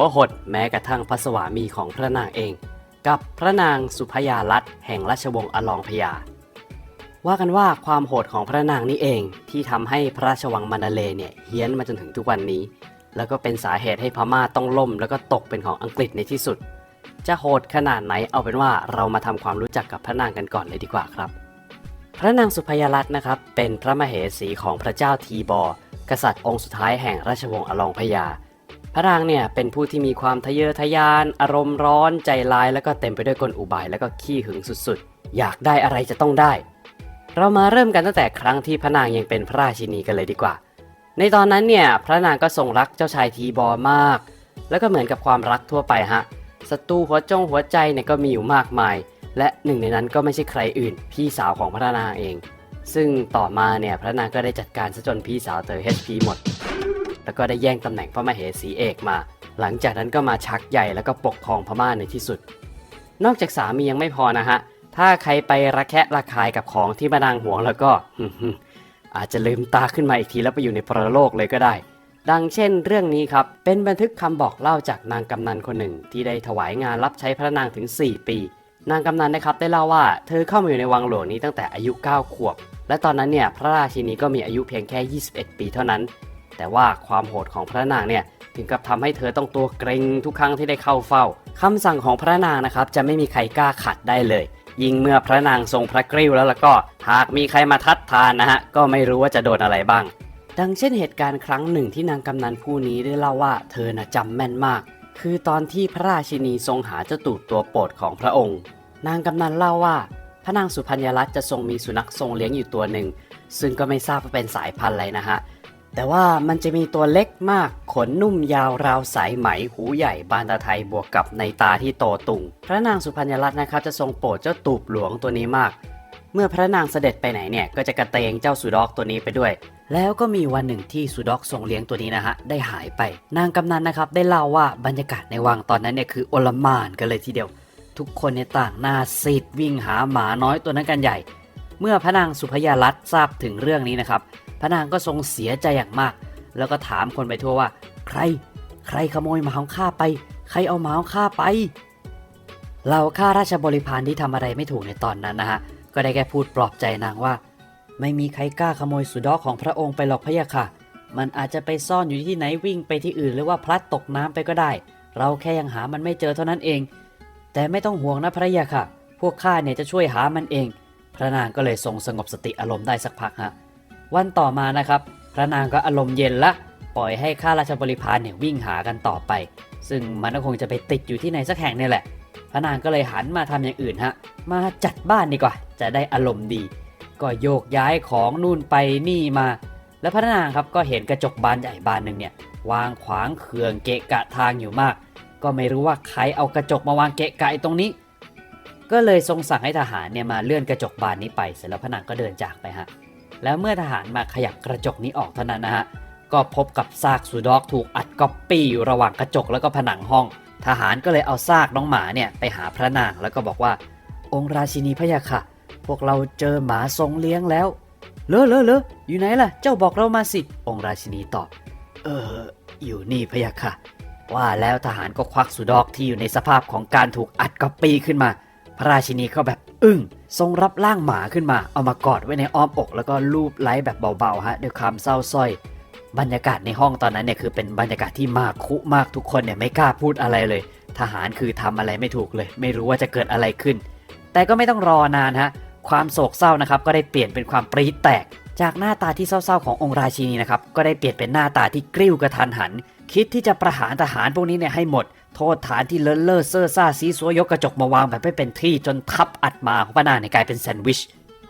หัวหดแม้กระทั่งพระสวามีของพระนางเอง กับพระนางสุพยาลัตแห่งราชวงศ์อลองพยา ว่ากันว่าความโหดของพระนางนี่เองที่ทำให้พระราชวังมันดาเลเนี่ยเฮี้ยนมาจนถึงทุกวันนี้ แล้วก็เป็นสาเหตุให้พม่าต้องล่ม แล้วก็ตกเป็นของอังกฤษในที่สุด จะโหดขนาดไหนเอาเป็นว่าเรามาทำความรู้จักกับพระนางกันก่อนเลยดีกว่าครับ พระนางสุพยาลัตนะครับเป็นพระมเหสีของพระเจ้าทีบอ์กษัตริย์องค์สุดท้ายแห่งราชวงศ์อลองพยา พระนางเนี่ยเป็นผู้ที่มีความทะเยอทะยาน อารมณ์ร้อนใจร้ายแล้วก็เต็มไปด้วยกลอุบายแล้วก็ขี้หึงสุดๆ อยากได้อะไรจะต้องได้ เรามาเริ่มกันตั้งแต่ครั้งที่พระนางยังเป็นพระราชินีกันเลยดีกว่า ในตอนนั้นเนี่ยพระนางก็ทรงรักเจ้าชายทีบอมาก แล้วก็เหมือนกับความรักทั่วไปฮะศัตรูหัวจงหัวใจเนี่ยก็มีอยู่มากมาย และหนึ่งในนั้นก็ไม่ใช่ใครอื่น พี่สาวของพระนางเอง ซึ่งต่อมาเนี่ยพระนางก็ได้จัดการซะจนพี่สาวเธอ HP หมด แล้วก็ได้แย่งตำแหน่งพระมเหสีเอกมา หลังจากนั้นก็มาชักใหญ่แล้วก็ปกครองพม่าในที่สุด นอกจากสามียังไม่พอนะฮะ ถ้าใครไประแคะระคายกับของที่พระนางหวงแล้วก็ อาจจะลืมตาขึ้นมาอีกทีแล้วไปอยู่ในปรโลกเลยก็ได้ ดังเช่น เรื่องนี้ครับ เป็นบันทึกคำบอกเล่าจากนางกำนันคนหนึ่ง ที่ได้ถวายงานรับใช้พระนางถึง 4 ปี นางกำนันนะครับได้เล่าว่า เธอเข้ามาอยู่ในวังหลวงนี้ตั้งแต่อายุ 9 ขวบและตอนนั้นเนี่ยพระราชินีก็มีอายุเพียงแค่ 21 ปีเท่านั้น แต่ว่าความโหดของพระนางเนี่ยถึงกับทำให้เธอต้องตัวเกรงทุกครั้งที่ได้เข้าเฝ้าคำสั่งของพระนางนะครับจะไม่มีใครกล้าขัดได้เลย ยิ่งเมื่อพระนางทรงพระกริ้วแล้วล้วก็ หากมีใครมาทัดทานนะฮะก็ไม่รู้ว่าจะโดนอะไรบ้าง ดังเช่นเหตุการณ์ครั้งหนึ่งที่นางกำนันผู้นี้ได้เล่าว่าเธอน่ะจำแม่นมาก คือตอนที่พระราชินีทรงหาเจ้าตูดตัวโปรดของพระองค์ นางกำนันเล่าว่า พระนางสุพัญญรัตน์จะทรงมีสุนัขทรงเลี้ยงอยู่ตัวหนึ่ง ซึ่งก็ไม่ทราบว่าเป็นสายพันธุ์อะไรนะฮะ แต่ว่ามันจะมีตัวเล็กมาก ขนนุ่มยาวราวสายไหม หูใหญ่บานตาไทยบวกกับในตาที่โตตุง พระนางสุพัญญรัตน์นะครับจะทรงโปรดเจ้าตูบหลวงตัวนี้มาก เมื่อพระนางเสด็จไปไหนเนี่ยก็จะกระเตงเจ้าสุดอกตัวนี้ไปด้วย แล้วก็มีวันหนึ่งที่สุดอกทรงเลี้ยงตัวนี้นะฮะได้หายไป นางกำนันนะครับได้เล่าว่าบรรยากาศในวังตอนนั้นเนี่ยคือโอลมานกันเลยทีเดียว ทุกคนในต่างหน้าซีดวิ่งหาหมาน้อยตัวนั้นกันใหญ่ เมื่อพระนางสุพยาลัตน์ทราบถึงเรื่องนี้นะครับ พระนางก็ทรงเสียใจอย่างมาก แล้วก็ถามคนไปทั่วว่า ใคร ใครขโมยหมาของข้าไป ใครเอาหมาของข้าไปเราข้าราชบริพารที่ทำอะไรไม่ถูกในตอนนั้นนะฮะก็ได้แค่พูดปลอบใจนางว่า ไม่มีใครกล้าขโมยสุดอกของพระองค์ไปหรอกพะยะค่ะ มันอาจจะไปซ่อนอยู่ที่ไหนวิ่งไปที่อื่นหรือว่าพลัดตกน้ำไปก็ได้ เราแค่ยังหามันไม่เจอเท่านั้นเอง แต่ไม่ต้องห่วงนะพระยะค่ะ พวกข้าเนี่ยจะช่วยหามันเอง พระนางก็เลยทรงสงบสติอารมณ์ได้สักพักฮะ วันต่อมานะครับ พระนางก็อารมณ์เย็นละ ปล่อยให้ข้าราชบริพารเนี่ยวิ่งหากันต่อไป ซึ่งมันก็คงจะไปติดอยู่ที่ไหนสักแห่งเนี่ยแหละ พระนางก็เลยหันมาทำอย่างอื่นฮะ มาจัดบ้านดีกว่า จะได้อารมณ์ดี ก็โยกย้ายของนู่นไปนี่มา แล้วพระนางครับก็เห็นกระจกบานใหญ่บานหนึ่งเนี่ยวางขวางเคืองเกะกะทางอยู่มาก ก็ไม่รู้ว่าใครเอากระจกมาวางเกะกะไอ้ตรงนี้ ก็เลยทรงสั่งให้ทหารเนี่ยมาเลื่อนกระจกบานนี้ไป เสร็จแล้วพระนางก็เดินจากไปฮะ แล้วเมื่อทหารมาขยับกระจกนี้ออกเท่านั้นนะฮะ ก็พบกับซากสุดอกถูกอัดก๊อปปี้อยู่ระหว่างกระจกแล้วก็ผนังห้อง ทหารก็เลยเอาซากน้องหมาเนี่ยไปหาพระนางแล้วก็บอกว่า องค์ราชินีพะยะค่ะ พวกเราเจอหมาทรงเลี้ยงแล้ว เลอะเลอะเลอะอยู่ไหนล่ะ เจ้าบอกเรามาสิ องค์ราชินีตอบ เออ อยู่นี่พะยะค่ะ ว่าแล้วทหารก็ควักสุดอกที่อยู่ในสภาพของการถูกอัดก๊อปปี้ขึ้นมา พระราชินีก็แบบอึ้งทรงรับร่างหมาขึ้นมา เอามากอดไว้ในอ้อมอก แล้วก็ลูบไล้แบบเบาๆฮะด้วยความเศร้าสร้อยบรรยากาศในห้องตอนนั้นเนี่ยคือเป็นบรรยากาศที่มากคุมากทุกคนเนี่ยไม่กล้าพูดอะไรเลย ทหารคือทำอะไรไม่ถูกเลย ไม่รู้ว่าจะเกิดอะไรขึ้น แต่ก็ไม่ต้องรอนานฮะความโศกเศร้านะครับก็ได้เปลี่ยนเป็นความปรี๊ดแตก จากหน้าตาที่เศร้าๆขององค์ราชินีนะครับก็ได้เปลี่ยนเป็นหน้าตาที่กริ้วกระทันหัน คิดที่จะประหารทหารพวกนี้เนี่ยให้หมด โทษฐานที่เลินเล่อเซ่อซ่าซีซัวยกกระจกมาวางแบบไม่เป็นที่จนทับอัดหมาของพระนาเนี่ยกลายเป็นแซนด์วิช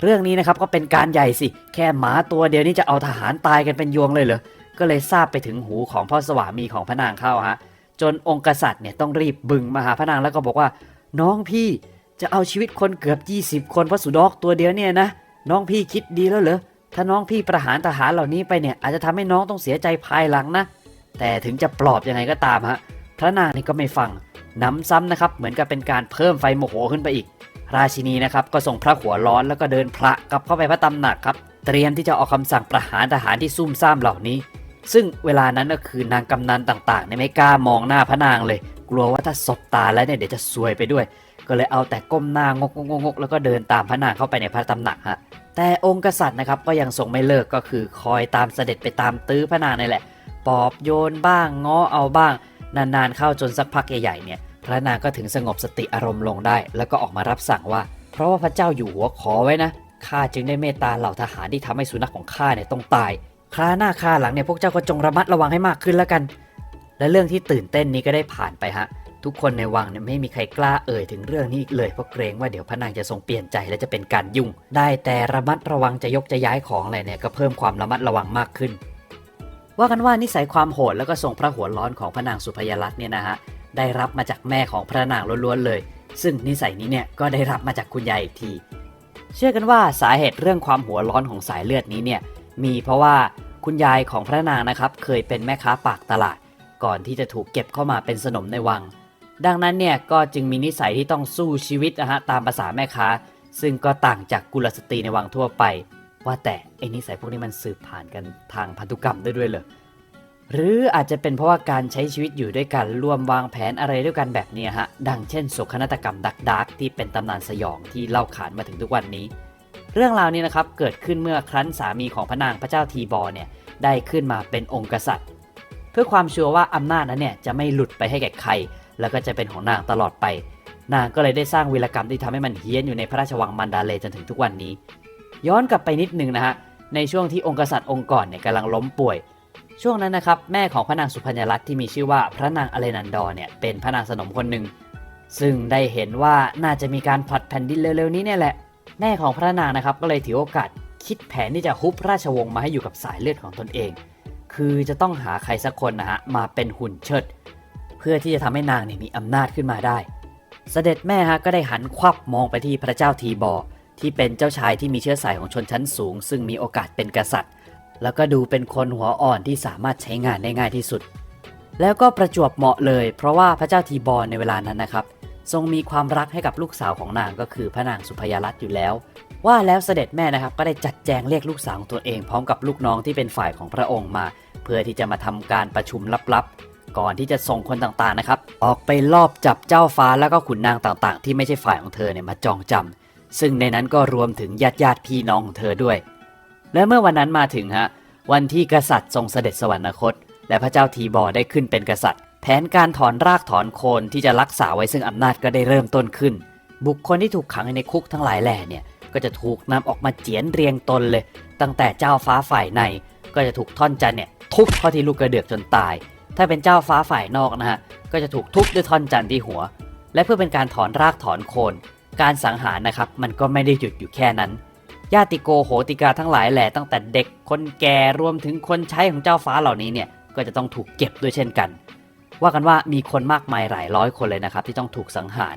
เรื่องนี้นะครับก็เป็นการใหญ่สิ แค่หมาตัวเดียวนี่จะเอาทหารตายกันเป็นยวงเลยเหรอ ก็เลยทราบไปถึงหูของพ่อสวามีของพระนางเข้าฮะ จนองค์กษัตริย์เนี่ยต้องรีบบึงมาหาพระนางแล้วก็บอกว่า น้องพี่จะเอาชีวิตคนเกือบ 20 คนเพราะสุดอกตัวเดียวเนี่ยนะ น้องพี่คิดดีแล้วเหรอ ถ้าน้องพี่ประหารทหารเหล่านี้ไปเนี่ยอาจจะทำให้น้องต้องเสียใจภายหลังนะ แต่ถึงจะปลอบยังไงก็ตามฮะ พระนางนี่ก็ไม่ฟังน้ำซ้ำนะครับ เหมือนกับเป็นการเพิ่มไฟโมโหขึ้นไปอีก ราชินีนะครับก็ส่งพระหัวร้อนแล้วก็เดินพระกลับเข้าไปพระตำหนักครับ เตรียมที่จะออกคำสั่งประหารทหารที่ซุ่มซ่ามเหล่านี้ ซึ่งเวลานั้นก็คือนางกำนันต่างๆเนี่ยไม่กล้ามองหน้าพระนางเลย กลัวว่าถ้าสบตาแล้วเนี่ยเดี๋ยวจะซวยไปด้วย ก็เลยเอาแต่ก้มหน้างกงกงกแล้วก็เดินตามพระนางเข้าไปในพระตำหนักฮะแต่องค์กษัตริย์นะครับก็ยังทรงไม่เลิกก็คือคอยตามเสด็จไปตามตื้อพระนางนี่แหละปอบโยนบ้างง้อเอาบ้าง นานๆเข้าจนสักพักใหญ่ๆเนี่ยพระนางก็ถึงสงบสติอารมณ์ลงได้ แล้วก็ออกมารับสั่งว่า เพราะว่าพระเจ้าอยู่หัวขอไว้นะข้าจึงได้เมตตาเหล่าทหารที่ทำให้สุนัขของข้าเนี่ยต้องตายคราหน้าคราหลังเนี่ยพวกเจ้าก็จงระมัดระวังให้มากขึ้นแล้วกัน และเรื่องที่ตื่นเต้นนี้ก็ได้ผ่านไปฮะ ทุกคนในวังเนี่ยไม่มีใครกล้าเอ่ยถึงเรื่องนี้อีกเลยเพราะเกรงว่าเดี๋ยวพระนางจะทรงเปลี่ยนใจและจะเป็นการยุ่ง ได้แต่ระมัดระวังจะยกจะย้ายของอะไรเนี่ยก็เพิ่มความระมัดระวังมากขึ้น ว่ากันว่านิสัยความโหดแล้วก็ทรงพระหัวร้อนของพระนางสุพยรัตน์เนี่ยนะฮะได้รับมาจากแม่ของพระนางล้วนๆเลย ซึ่งนิสัยนี้เนี่ยก็ได้รับมาจากคุณยายอีกที เชื่อกันว่าสาเหตุเรื่องความหัวร้อนของสายเลือดนี้เนี่ยมีเพราะว่าคุณยายของพระนางนะครับเคยเป็นแม่ค้าปากตลาด ก่อนที่จะถูกเก็บเข้ามาเป็นสนมในวัง ดังนั้นเนี่ยก็จึงมีนิสัยที่ต้องสู้ชีวิตนะฮะตามภาษาแม่ค้า ซึ่งก็ต่างจากกุลสตรีในวังทั่วไป ว่าแต่ไอ้นิสัยพวกนี้มันสืบผ่านกันทางพันธุกรรมได้ด้วยเหรอหรืออาจจะเป็นเพราะว่าการใช้ชีวิตอยู่ด้วยกันร่วมวางแผนอะไรด้วยกันแบบนี้ฮะ ดังเช่นโศกนาฏกรรมดักดักที่เป็นตำนานสยองที่เล่าขานมาถึงทุกวันนี้ เรื่องราวนี้นะครับเกิดขึ้นเมื่อครั้นสามีของพระนางพระเจ้าทีบอเนี่ยได้ขึ้นมาเป็นองค์กษัตริย์ เพื่อความชัวร์ว่าอำนาจนั้นเนี่ยจะไม่หลุดไปให้แก่ใคร แล้วก็จะเป็นของนางตลอดไป นางก็เลยได้สร้างวีรกรรมที่ทำให้มันเฮี้ยนอยู่ในพระราชวังมันดาเลจนถึงทุกวันนี้ ย้อนกลับไปนิดนึงนะฮะในช่วงที่องค์กษัตริย์องค์ก่อนเนี่ยกำลังล้มป่วย ช่วงนั้นนะครับแม่ของพระนางสุพรรณรัตน์ที่มีชื่อว่าพระนางอเลนันดอร์เนี่ยเป็นพระนางสนมคนหนึ่งซึ่งได้เห็นว่าน่าจะมีการผลัดแผ่นดินเร็วๆนี้เนี่ยแหละแม่ของพระนางนะครับก็เลยถือโอกาสคิดแผนที่จะฮุบราชวงศ์มาให้อยู่กับสายเลือดของตนเอง คือจะต้องหาใครสักคนนะฮะมาเป็นหุ่นเชิด เพื่อที่จะทำให้นางเนี่ยมีอำนาจขึ้นมาได้ เสด็จแม่ฮะก็ได้หันควับมองไปที่พระเจ้าทีบอ ที่เป็นเจ้าชายที่มีเชื้อสายของชนชั้นสูง ซึ่งมีโอกาสเป็นกษัตริย์ แล้วก็ดูเป็นคนหัวอ่อนที่สามารถใช้งานได้ง่ายที่สุด แล้วก็ประจวบเหมาะเลย เพราะว่าพระเจ้าทีบอร์ในเวลานั้นนะครับ ทรงมีความรักให้กับลูกสาวของนางก็คือพระนางสุพยารัตน์อยู่แล้ว ว่าแล้วเสด็จแม่นะครับก็ได้จัดแจงเรียกลูกสาวของตัวเองพร้อมกับลูกน้องที่เป็นฝ่ายของพระองค์มา เพื่อที่จะมาทำการประชุมลับๆ ก่อนที่จะส่งคนต่างๆนะครับ ออกไปลอบจับเจ้าฟ้าแล้วก็ขุนนางต่างๆ ที่ไม่ใช่ฝ่ายของเธอเนี่ยมาจองจำ ซึ่งในนั้นก็รวมถึงญาติญาติพี่น้องของเธอด้วย และเมื่อวันนั้นมาถึงฮะ วันที่กษัตริย์ทรงเสด็จสวรรคต และพระเจ้าทีบอได้ขึ้นเป็นกษัตริย์ แผนการถอนรากถอนโคนที่จะรักษาไว้ซึ่งอำนาจก็ได้เริ่มต้นขึ้น บุคคลที่ถูกขังในคุกทั้งหลายแหล่เนี่ยก็จะถูกนำออกมาเจียนเรียงตนเลย ตั้งแต่เจ้าฟ้าฝ่ายในก็จะถูกท่อนจันเนี่ยทุบเข้าที่ลูกกระเดือกจนตาย ถ้าเป็นเจ้าฟ้าฝ่ายนอกนะฮะก็จะถูกทุบด้วยท่อนจันที่หัว และเพื่อเป็นการถอนรากถอนโคน การสังหารนะครับมันก็ไม่ได้หยุดอยู่แค่นั้น ญาติโกโหติกาทั้งหลายแหล่ตั้งแต่เด็กคนแก่รวมถึงคนใช้ของเจ้าฟ้าเหล่านี้เนี่ยก็จะต้องถูกเก็บด้วยเช่นกัน ว่ากันว่ามีคนมากมายหลายร้อยคนเลยนะครับที่ต้องถูกสังหาร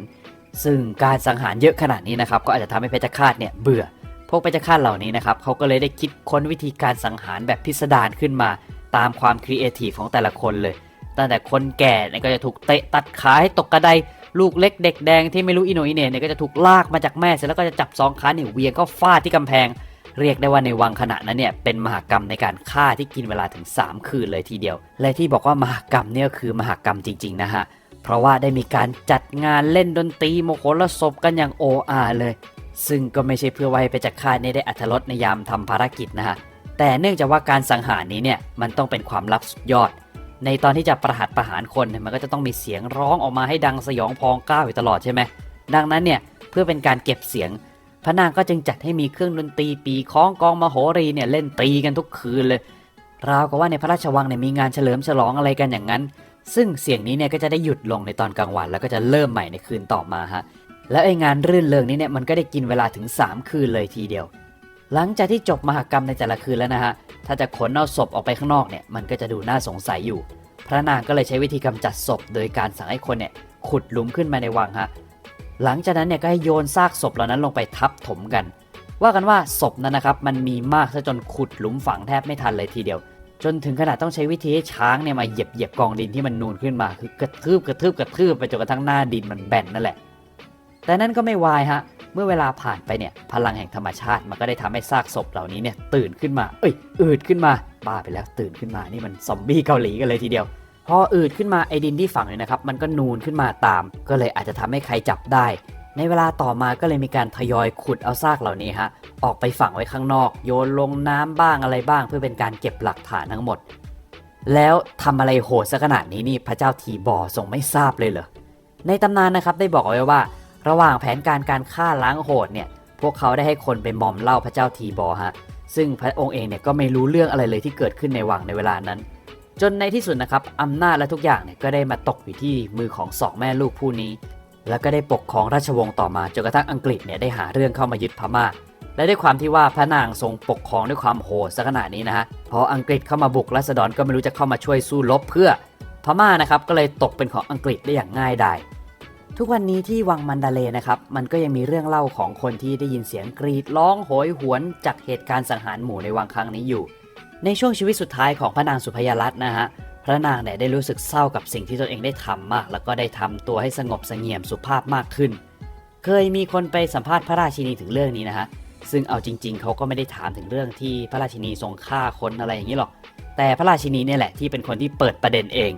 ซึ่งการสังหารเยอะขนาดนี้นะครับก็อาจจะทำให้เพชฌฆาตเนี่ยเบื่อ พวกเพชฌฆาตเหล่านี้นะครับเขาก็เลยได้คิดค้นวิธีการสังหารแบบพิสดารขึ้นมา ตามความครีเอทีฟของแต่ละคนเลยตั้งแต่คนแก่เนี่ยก็จะถูกเตะตัดขาให้ตกกระได ลูกเล็กเด็กแดงที่ไม่รู้อิโนอิเน่เนี่ยก็จะถูกลากมาจากแม่เสร็จแล้วก็จะจับสองขาเนี่ยเวียงก็ฟาดที่กำแพง เรียกได้ว่าในวังขณะนั้นเนี่ยเป็นมหากรรมในการฆ่าที่กินเวลาถึง 3 คืนเลยทีเดียว และที่บอกว่ามหากรรมเนี่ยก็คือมหากรรมจริง ๆ นะฮะเพราะว่าได้มีการจัดงานเล่นดนตรีโมโหรสพกันอย่างโออาเลย ซึ่งก็ไม่ใช่เพื่อไว้ไปจักฆ่าเนี่ยได้อัธรสในยามทำภารกิจนะฮะแต่เนื่องจากว่าการสังหารนี้เนี่ยมันต้องเป็นความลับสุดยอด ในตอนที่จะประหัตประหารคนมันก็จะต้องมีเสียงร้องออกมาให้ดังสยองพองก้าวอยู่ตลอดใช่ไหมดังนั้นเนี่ยเพื่อเป็นการเก็บเสียง พระนางก็จึงจัดให้มีเครื่องดนตรีปีคล้องกองมโหรีเนี่ยเล่นตีกันทุกคืนเลยราวกับว่าในพระราชวังเนี่ยมีงานเฉลิมฉลองอะไรกันอย่างนั้น ซึ่งเสียงนี้เนี่ยก็จะได้หยุดลงในตอนกลางวัน แล้วก็จะเริ่มใหม่ในคืนต่อมาฮะแล้วไอ้งานรื่นเริงนี้เนี่ยมันก็ได้กินเวลาถึง 3 คืนเลยทีเดียว หลังจากที่จบมหากรรมในแต่ละคืนแล้วนะฮะ ถ้าจะขนเอาศพออกไปข้างนอกเนี่ย มันก็จะดูน่าสงสัยอยู่ พระนางก็เลยใช้วิธีกำจัดศพ โดยการสั่งให้คนเนี่ยขุดหลุมขึ้นมาในวังฮะ หลังจากนั้นเนี่ยก็ให้โยนซากศพเหล่านั้นลงไปทับถมกัน ว่ากันว่าศพนั้นนะครับมันมีมากซะจนขุดหลุมฝังแทบไม่ทันเลยทีเดียว จนถึงขนาดต้องใช้วิธีให้ช้างเนี่ยมาเหยียบเหยียบกองดินที่มันนูนขึ้นมาคือกระทืบกระทืบกระทืบไปจนกระทั่งหน้าดินมันแบนนั่นแหละ แต่นั่นก็ไม่วายฮะ เมื่อเวลาผ่านไปเนี่ยพลังแห่งธรรมชาติมันก็ได้ทำให้ซากศพเหล่านี้เนี่ยตื่นขึ้นมา เอ้ยอืดขึ้นมาบ้าไปแล้วตื่นขึ้นมานี่มันซอมบี้เกาหลีกันเลยทีเดียว พออืดขึ้นมาไอ้ดินที่ฝังเนี่ยนะครับมันก็นูนขึ้นมาตาม ก็เลยอาจจะทำให้ใครจับได้ ในเวลาต่อมาก็เลยมีการทยอยขุดเอาซากเหล่านี้ฮะออกไปฝังไว้ข้างนอก โยนลงน้ำบ้างอะไรบ้าง เพื่อเป็นการเก็บหลักฐานทั้งหมด แล้วทำอะไรโหดซะขนาดนี้นี่พระเจ้าทีบอทรงไม่ทราบเลยเหรอในตำนานนะครับได้บอกเอาไว้ว่า ระหว่างแผนการการฆ่าล้างโหดเนี่ยพวกเขาได้ให้คนไปมอมเล่าพระเจ้าทีบอฮะซึ่งพระองค์เองเนี่ยก็ไม่รู้เรื่องอะไรเลยที่เกิดขึ้นในวังในเวลานั้น จนในที่สุดนะครับอำนาจและทุกอย่างเนี่ยก็ได้มาตกอยู่ที่มือของสองแม่ลูกผู้นี้ แล้วก็ได้ปกครองราชวงศ์ต่อมาจนกระทั่งอังกฤษเนี่ยได้หาเรื่องเข้ามายึดพม่า และด้วยความที่ว่าพระนางทรงปกครองด้วยความโหดซะขนาดนี้นะฮะพออังกฤษเข้ามาบุกรัษฎรก็ไม่รู้จะเข้ามาช่วยสู้รบเพื่อพม่านะครับก็เลยตกเป็นของอังกฤษได้อย่างง่ายดาย ทุกวันนี้ที่วังมันดาเลนะครับ มันก็ยังมีเรื่องเล่าของคนที่ได้ยินเสียงกรีดร้องโหยหวนจากเหตุการณ์สังหารหมู่ในวังครั้งนี้อยู่ ในช่วงชีวิตสุดท้ายของพระนางสุพยรัตน์นะฮะ พระนางเนี่ยได้รู้สึกเศร้ากับสิ่งที่ตนเองได้ทำมาก แล้วก็ได้ทำตัวให้สงบสงี่ยมสุภาพมากขึ้น เคยมีคนไปสัมภาษณ์พระราชินีถึงเรื่องนี้นะฮะ ซึ่งเอาจริง ๆ เขาก็ไม่ได้ถามถึงเรื่องที่พระราชินีทรงฆ่าคนอะไรอย่างนี้หรอก แต่พระราชินีเนี่ยแหละที่เป็นคนที่เปิดประเด็นเอง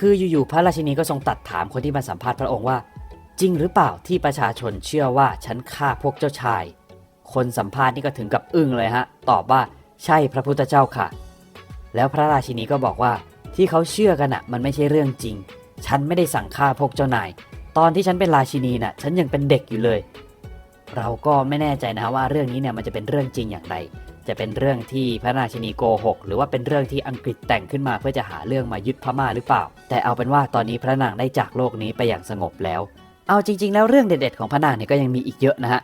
คืออยู่ๆพระราชินีก็ทรงตัดถามคนที่มาสัมภาษณ์พระองค์ว่า จริงหรือเปล่าที่ประชาชนเชื่อว่าฉันฆ่าพวกเจ้าชาย คนสัมภาษณ์นี่ก็ถึงกับอึ้งเลยฮะ ตอบว่าใช่พระพุทธเจ้าค่ะ แล้วพระราชินีก็บอกว่าที่เขาเชื่อกันอะมันไม่ใช่เรื่องจริง ฉันไม่ได้สั่งฆ่าพวกเจ้านาย ตอนที่ฉันเป็นราชินีน่ะ ฉันยังเป็นเด็กอยู่เลย เราก็ไม่แน่ใจนะว่าเรื่องนี้เนี่ยมันจะเป็นเรื่องจริงอย่างไร จะเป็นเรื่องที่พระราชินีโกหก หรือว่าเป็นเรื่องที่อังกฤษแต่งขึ้นมาเพื่อจะหาเรื่องมายึดพม่าหรือเปล่า แต่เอาเป็นว่าตอนนี้พระนางได้จากโลกนี้ไปอย่างสงบแล้ว เอาจริง ๆ แล้วเรื่องเด็ด ๆ ของพระนางเนี่ยก็ยังมีอีกเยอะนะฮะ